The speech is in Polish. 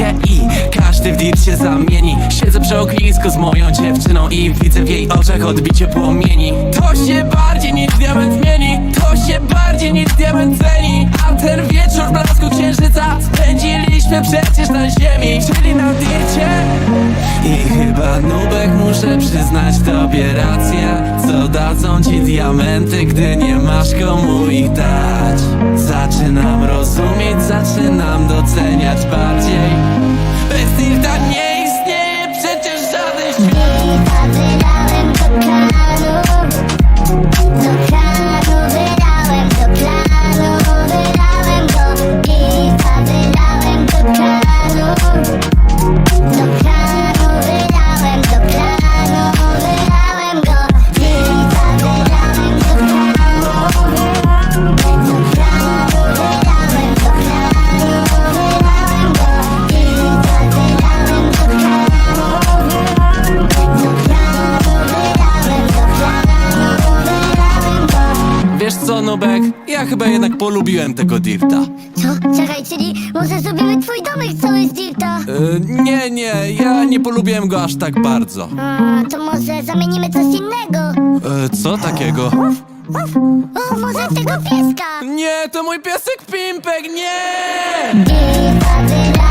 I każdy w dircie zamieni. Siedzę przy ognisku z moją dziewczyną i widzę w jej oczach odbicie płomieni. To się bardziej niż diament mieni To się I chyba nubek muszę przyznać tobie rację. Co dadzą ci diamenty, gdy nie masz komu ich dać? Zaczynam rozumieć, zaczynam doceniać bardziej. Bez dirta nie co Nubek, ja chyba jednak polubiłem tego dirta Co? Czekaj, czyli może zrobimy twój domek cały z dirta? e, Nie, nie, ja nie polubiłem go aż tak bardzo A, to może zamienimy coś innego? e, Co takiego? O, może tego pieska? Nie, to mój piesek Pimpek, nie! Dirta